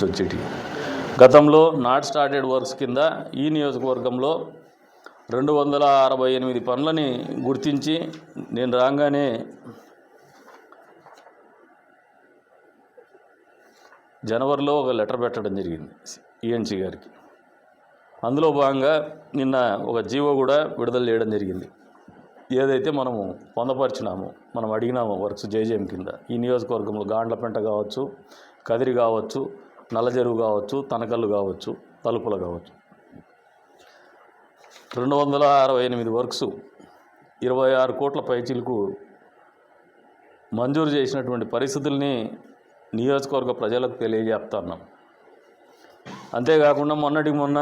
నుంచి వచ్చేటి. గతంలో నాట్ స్టార్టెడ్ వర్క్స్ కింద ఈ నియోజకవర్గంలో రెండు వందల అరవై ఎనిమిది పనులని గుర్తించి నేను రాగానే జనవరిలో ఒక లెటర్ పెట్టడం జరిగింది ఈఎన్సీ గారికి. అందులో భాగంగా నిన్న ఒక జీవో కూడా విడుదల చేయడం జరిగింది. ఏదైతే మనము పొందపరిచినామో మనం అడిగినామో వర్క్స్ జేజేఎం కింద ఈ నియోజకవర్గంలో గాండ్లపెంట కావచ్చు కదిరి కావచ్చు నల్లజెరువు కావచ్చు తనకళ్ళు కావచ్చు తలుపులు కావచ్చు. రెండు వందల అరవై ఎనిమిది వర్క్స్ ఇరవై ఆరు కోట్ల పైచీలకు మంజూరు చేసినటువంటి పరిస్థితుల్ని నియోజకవర్గ ప్రజలకు తెలియజేస్తున్నాం అంతేకాకుండా మొన్నటికి మొన్న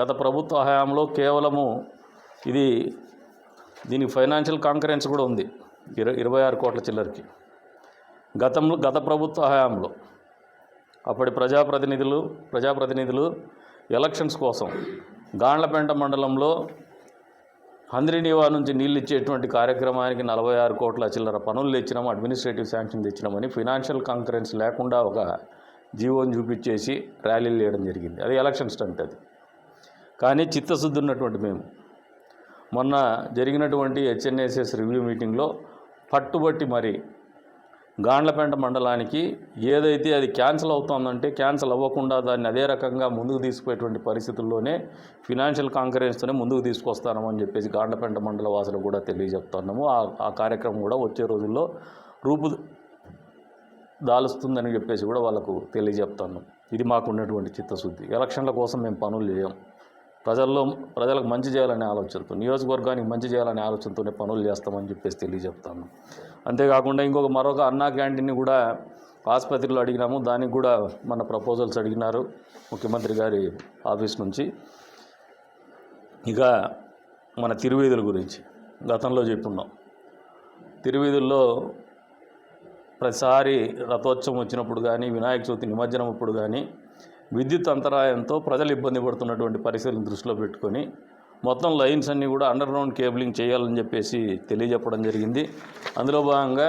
గత ప్రభుత్వ హయాంలో కేవలము ఇది దీనికి ఫైనాన్షియల్ కాంకరెన్స్ కూడా ఉంది ఇర ఇరవై ఆరు కోట్ల చిల్లరకి. గతంలో గత ప్రభుత్వ హయాంలో అప్పటి ప్రజాప్రతినిధులు ప్రజాప్రతినిధులు ఎలక్షన్స్ కోసం గాండ్లపేంట మండలంలో హంద్రినీవా నుంచి నీళ్ళు ఇచ్చేటువంటి కార్యక్రమానికి నలభై ఆరు కోట్ల చిల్లర పనులు తెచ్చినాం అడ్మినిస్ట్రేటివ్ శాంక్షన్ తెచ్చినామని ఫినాన్షియల్ కాంకరెన్స్ లేకుండా ఒక జీవోని చూపించేసి ర్యాలీలు చేయడం జరిగింది. అది ఎలక్షన్ స్టంట్ అది. కానీ చిత్తశుద్ధి ఉన్నటువంటి మేము. మొన్న జరిగినటువంటి హెచ్ఎన్ఎస్ఎస్ రివ్యూ మీటింగ్లో పట్టుబట్టి మరి గాండ్లపేట మండలానికి ఏదైతే అది క్యాన్సిల్ అవుతుందంటే క్యాన్సిల్ అవ్వకుండా దాన్ని అదే రకంగా ముందుకు తీసుకుపోయేటువంటి పరిస్థితుల్లోనే ఫినాన్షియల్ కాంకరెన్స్తోనే ముందుకు తీసుకొస్తామని చెప్పేసి గాండ్లపేట మండల వాసులు కూడా తెలియజెప్తున్నాము. ఆ ఆ కార్యక్రమం కూడా వచ్చే రోజుల్లో రూపు దాలుస్తుందని చెప్పేసి కూడా వాళ్ళకు తెలియజెప్తాను. ఇది మాకు ఉన్నటువంటి చిత్తశుద్ధి. ఎలక్షన్ల కోసం మేము పనులు చేయం. ప్రజల్లో ప్రజలకు మంచి చేయాలనే ఆలోచనతో నియోజకవర్గానికి మంచి చేయాలనే ఆలోచనతోనే పనులు చేస్తామని చెప్పేసి తెలియజెప్తాను. అంతేకాకుండా ఇంకొక మరొక అన్నా క్యాంటీన్ని కూడా ఆసుపత్రిలో అడిగినాము. దానికి కూడా మన ప్రపోజల్స్ అడిగినారు ముఖ్యమంత్రి గారి ఆఫీస్ నుంచి. ఇక మన తిరువీధుల గురించి గతంలో చెప్పున్నాం. తిరువీధుల్లో ప్రతిసారి రథోత్సవం వచ్చినప్పుడు కానీ వినాయక చవితి నిమజ్జనం అప్పుడు కానీ విద్యుత్ అంతరాయంతో ప్రజలు ఇబ్బంది పడుతున్నటువంటి పరిస్థితులను దృష్టిలో పెట్టుకొని మొత్తం లైన్స్ అన్నీ కూడా అండర్ గ్రౌండ్ కేబులింగ్ చేయాలని చెప్పేసి తెలియజెప్పడం జరిగింది. అందులో భాగంగా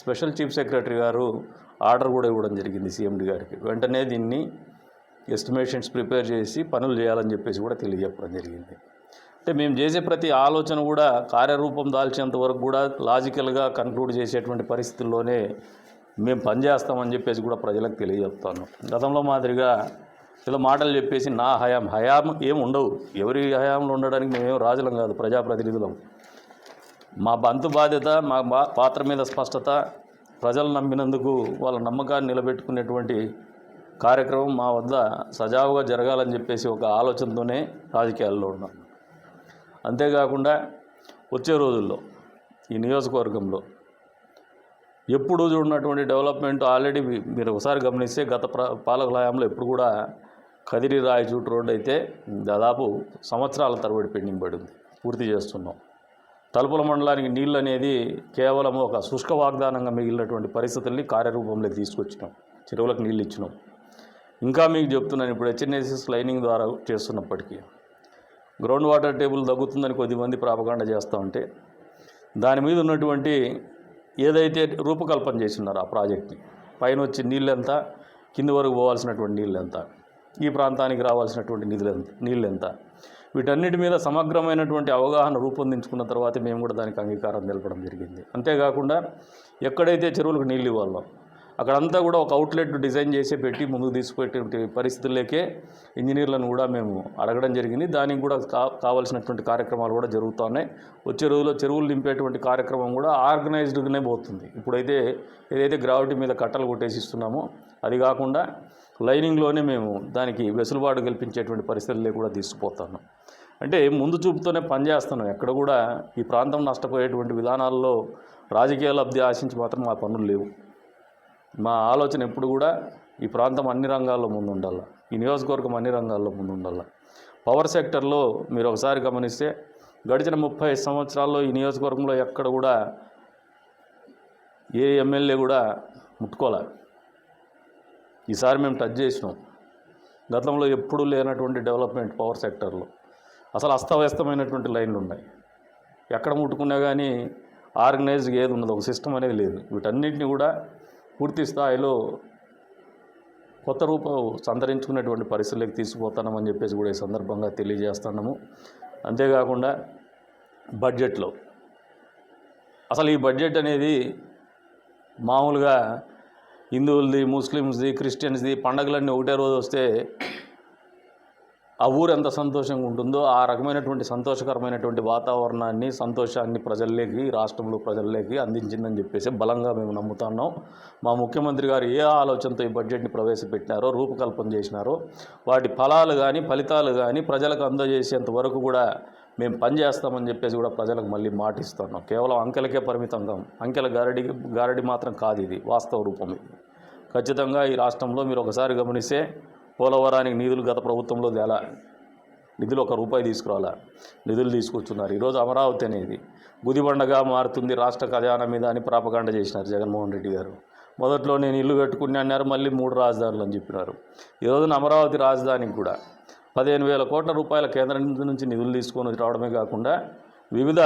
స్పెషల్ చీఫ్ సెక్రటరీ గారు ఆర్డర్ కూడా ఇవ్వడం జరిగింది సీఎండి గారికి. వెంటనే దీన్ని ఎస్టిమేషన్స్ ప్రిపేర్ చేసి పనులు చేయాలని చెప్పేసి కూడా తెలియజెప్పడం జరిగింది. అంటే మేము చేసే ప్రతి ఆలోచన కూడా కార్యరూపం దాల్చేంత వరకు కూడా లాజికల్గా కన్క్లూడ్ చేసేటువంటి పరిస్థితుల్లోనే మేము పనిచేస్తామని చెప్పేసి కూడా ప్రజలకు తెలియజెప్తాను గతంలో మాదిరిగా ఇలా మాటలు చెప్పేసి నా హయాం హయాం ఏం ఉండవు. ఎవరి హయాంలో ఉండడానికి మేమేం రాజులం కాదు ప్రజాప్రతినిధులం. మా బంతు బాధ్యత మా బా- పాత్ర మీద స్పష్టత ప్రజలు నమ్మినందుకు వాళ్ళ నమ్మకాన్ని నిలబెట్టుకునేటువంటి కార్యక్రమం మా వద్ద సజావుగా జరగాలని చెప్పేసి ఒక ఆలోచనతోనే రాజకీయాల్లో ఉన్నాం. అంతేకాకుండా వచ్చే రోజుల్లో ఈ నియోజకవర్గంలో ఎప్పుడు చూడనటువంటి డెవలప్మెంట్ ఆల్రెడీ మీరు ఒకసారి గమనిస్తే గత ప్ర పాలకుల హయాంలో ఎప్పుడు కూడా కదిరి రాయచూట్ రోడ్డు అయితే దాదాపు సంవత్సరాల తరబడి పెండింగ్ పడింది. పూర్తి చేస్తున్నాం. తలుపుల మండలానికి నీళ్ళు అనేది కేవలం ఒక శుష్క వాగ్దానంగా మిగిలినటువంటి పరిస్థితుల్ని కార్యరూపంలోకి తీసుకొచ్చినాం. చెరువులకు నీళ్ళు ఇచ్చినాం. ఇంకా మీకు చెప్తున్నాను ఇప్పుడు హెచ్ఎన్ఎస్ఎస్ లైనింగ్ ద్వారా చేస్తున్నప్పటికీ. గ్రౌండ్ వాటర్ టేబుల్ తగ్గుతుందని కొద్దిమంది ప్రాపకాండ చేస్తూ ఉంటే దాని మీద ఉన్నటువంటి ఏదైతే రూపకల్పన చేసినారో ఆ ప్రాజెక్ట్ని పైన వచ్చి నీళ్ళు ఎంత కింది వరకు పోవాల్సినటువంటి నీళ్ళు ఎంత ఈ ప్రాంతానికి రావాల్సినటువంటి నిధులు ఎంత నీళ్ళు ఎంత వీటన్నిటి మీద సమగ్రమైనటువంటి అవగాహన రూపొందించుకున్న తర్వాత మేము కూడా దానికి అంగీకారం తెలపడం జరిగింది. అంతేకాకుండా ఎక్కడైతే చెరువులకు నీళ్ళు ఇవ్వాలో అక్కడంతా కూడా ఒక అవుట్లెట్ డిజైన్ చేసి పెట్టి ముందుకు తీసుకుపోయేటువంటి పరిస్థితుల్లోకే ఇంజనీర్లను కూడా మేము అడగడం జరిగింది. దానికి కూడా కా కావాల్సినటువంటి కార్యక్రమాలు కూడా జరుగుతున్నాయి. వచ్చే రోజుల్లో చెరువులు నింపేటువంటి కార్యక్రమం కూడా ఆర్గనైజ్డ్గానే పోతుంది. ఇప్పుడైతే ఏదైతే గ్రావిటీ మీద కట్టలు కొట్టేసి ఇస్తున్నామో అది కాకుండా లైనింగ్లోనే మేము దానికి వెసులుబాటు కల్పించేటువంటి పరిస్థితుల్లో కూడా తీసుకుపోతాను అంటే ముందు చూపుతోనే పనిచేస్తున్నాం ఎక్కడ కూడా ఈ ప్రాంతం నష్టపోయేటువంటి విధానాల్లో రాజకీయ లబ్ధి ఆశించి మాత్రం మా పనులు లేవు. మా ఆలోచన ఎప్పుడు కూడా ఈ ప్రాంతం అన్ని రంగాల్లో ముందుండాల. ఈ నియోజకవర్గం అన్ని రంగాల్లో ముందుండాల. పవర్ సెక్టర్లో మీరు ఒకసారి గమనిస్తే గడిచిన ముప్పై సంవత్సరాల్లో ఈ నియోజకవర్గంలో ఎక్కడ కూడా ఏ ఎమ్మెల్యే కూడా ముట్టుకోలే. ఈసారి మేము టచ్ చేసినాం. గతంలో ఎప్పుడూ లేనటువంటి డెవలప్మెంట్ పవర్ సెక్టర్లో అసలు అస్తవ్యస్తమైనటువంటి లైన్లు ఉన్నాయి. ఎక్కడ ముట్టుకున్నా కానీ ఆర్గనైజ్గా ఏది ఉన్నది ఒక సిస్టమ్ అనేది లేదు. వీటన్నిటిని కూడా పూర్తి స్థాయిలో కొత్త రూపం సంతరించుకునేటువంటి పరిస్థితులకు తీసుకుపోతామని చెప్పేసి కూడా ఈ సందర్భంగా తెలియజేస్తున్నాము. అంతేకాకుండా బడ్జెట్లో అసలు ఈ బడ్జెట్ అనేది మామూలుగా హిందువులది ముస్లిమ్స్ది క్రిస్టియన్స్ది పండగలన్నీ ఒకటే రోజు వస్తే ఆ ఊరు ఎంత సంతోషంగా ఉంటుందో ఆ రకమైనటువంటి సంతోషకరమైనటువంటి వాతావరణాన్ని సంతోషాన్ని ప్రజల్లోకి రాష్ట్రంలో ప్రజల్లోకి అందించిందని చెప్పేసి బలంగా మేము నమ్ముతున్నాం. మా ముఖ్యమంత్రి గారు ఏ ఆలోచనతో ఈ బడ్జెట్ని ప్రవేశపెట్టినారో రూపకల్పన చేసినారో వాటి ఫలాలు కానీ ఫలితాలు కానీ ప్రజలకు అందజేసేంత వరకు కూడా మేము పనిచేస్తామని చెప్పేసి కూడా ప్రజలకు మళ్ళీ మాటిస్తున్నాం. కేవలం అంకెలకే పరిమితంగా అంకెల గారడి గారడి మాత్రం కాదు ఇది వాస్తవ రూపం ఇది. ఖచ్చితంగా ఈ రాష్ట్రంలో మీరు ఒకసారి గమనిస్తే పోలవరానికి నిధులు గత ప్రభుత్వంలో తేలా. నిధులు ఒక రూపాయి తీసుకురావాలా నిధులు తీసుకొచ్చున్నారు. ఈరోజు అమరావతి అనేది గుదిబండగా మారుతుంది రాష్ట్ర ఖజానా మీద అని ప్రాపకాండ చేసినారు జగన్మోహన్ రెడ్డి గారు. మొదట్లో నేను ఇల్లు కట్టుకుని అన్నారు మళ్ళీ మూడు రాజధానులు అని చెప్పినారు. ఈరోజున అమరావతి రాజధానికి కూడా పదిహేను వేల కోట్ల రూపాయల కేంద్రం నుంచి నిధులు తీసుకొని రావడమే కాకుండా వివిధ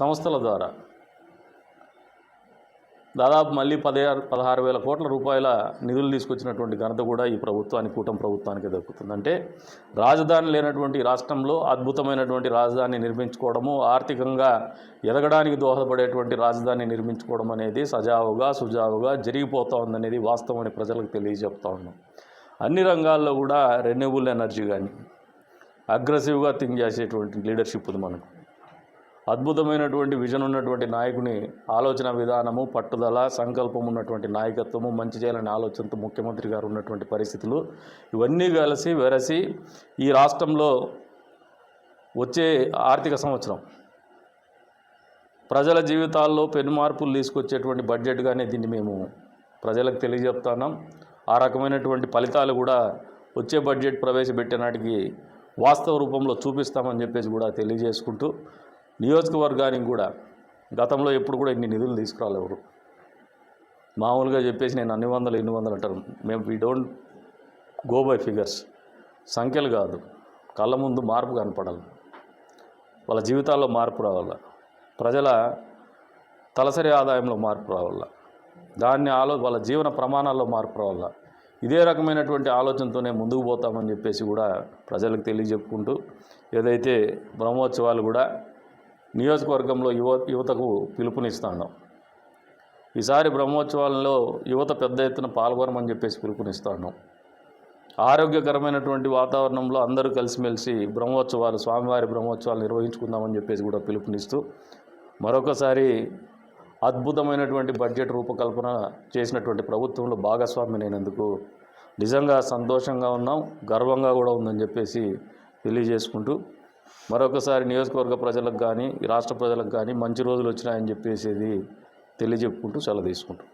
సంస్థల ద్వారా దాదాపు మళ్ళీ పదహారు పదహారు వేల కోట్ల రూపాయల నిధులు తీసుకొచ్చినటువంటి ఘనత కూడా ఈ ప్రభుత్వానికి కూటమి ప్రభుత్వానికి దక్కుతుంది. అంటే రాజధాని లేనటువంటి రాష్ట్రంలో అద్భుతమైనటువంటి రాజధాని నిర్మించుకోవడము ఆర్థికంగా ఎదగడానికి దోహదపడేటువంటి రాజధాని నిర్మించుకోవడం అనేది సజావుగా సుజావుగా జరిగిపోతూ ఉందనేది వాస్తవమని ప్రజలకు తెలియజెప్తా ఉన్నాం. అన్ని రంగాల్లో కూడా రెన్యూబుల్ ఎనర్జీ కానీ అగ్రెసివ్గా థింక్ చేసేటువంటి లీడర్షిప్ ఉంది మనకు. అద్భుతమైనటువంటి విజన్ ఉన్నటువంటి నాయకుని ఆలోచన విధానము పట్టుదల సంకల్పం ఉన్నటువంటి నాయకత్వము మంచి చేయాలనే ఆలోచనతో ముఖ్యమంత్రి గారు ఉన్నటువంటి పరిస్థితులు ఇవన్నీ కలిసి వెరసి ఈ రాష్ట్రంలో వచ్చే ఆర్థిక సంవత్సరం. ప్రజల జీవితాల్లో పెను మార్పులు తీసుకొచ్చేటువంటి బడ్జెట్గానే దీన్ని మేము ప్రజలకు తెలియజెప్తున్నాం. ఆ రకమైనటువంటి ఫలితాలు కూడా వచ్చే బడ్జెట్ ప్రవేశపెట్టే నాటికి వాస్తవ రూపంలో చూపిస్తామని చెప్పేసి కూడా తెలియజేసుకుంటూ నియోజకవర్గానికి కూడా గతంలో ఎప్పుడు కూడా ఇన్ని నిధులు తీసుకురాలేవరు మామూలుగా చెప్పేసి నేను అన్ని వందలు ఎన్ని వందలు అంటారు. మేము we don't go by figures సంఖ్యలు కాదు. కళ్ళ ముందు మార్పు కనపడాలి. వాళ్ళ జీవితాల్లో మార్పు రావాల. ప్రజల తలసరి ఆదాయంలో మార్పు రావాల. దాన్ని ఆలో వాళ్ళ జీవన ప్రమాణాల్లో మార్పు రావాల. ఇదే రకమైనటువంటి ఆలోచనతోనే ముందుకు పోతామని చెప్పేసి కూడా ప్రజలకు తెలియజెప్పుకుంటూ ఏదైతే బ్రహ్మోత్సవాలు కూడా నియోజకవర్గంలో యువ యువతకు పిలుపునిస్తాను. ఈసారి బ్రహ్మోత్సవాలలో యువత పెద్ద ఎత్తున పాల్గొనమని చెప్పేసి పిలుపునిస్తాను. ఆరోగ్యకరమైనటువంటి వాతావరణంలో అందరూ కలిసిమెలిసి బ్రహ్మోత్సవాలు స్వామివారి బ్రహ్మోత్సవాలు నిర్వహించుకుందామని చెప్పేసి కూడా పిలుపునిస్తూ మరొకసారి అద్భుతమైనటువంటి బడ్జెట్ రూపకల్పన చేసినటువంటి ప్రభుత్వంలో భాగస్వామ్యమైనందుకు నిజంగా సంతోషంగా ఉన్నాం గర్వంగా కూడా ఉందని చెప్పేసి తెలియజేసుకుంటూ మరొకసారి నియోజకవర్గ ప్రజలకు కానీ ఈ రాష్ట్ర ప్రజలకు కానీ మంచి రోజులు వచ్చినాయని చెప్పేసేది తెలియజెప్పుకుంటూ సెలవు తీసుకుంటాం.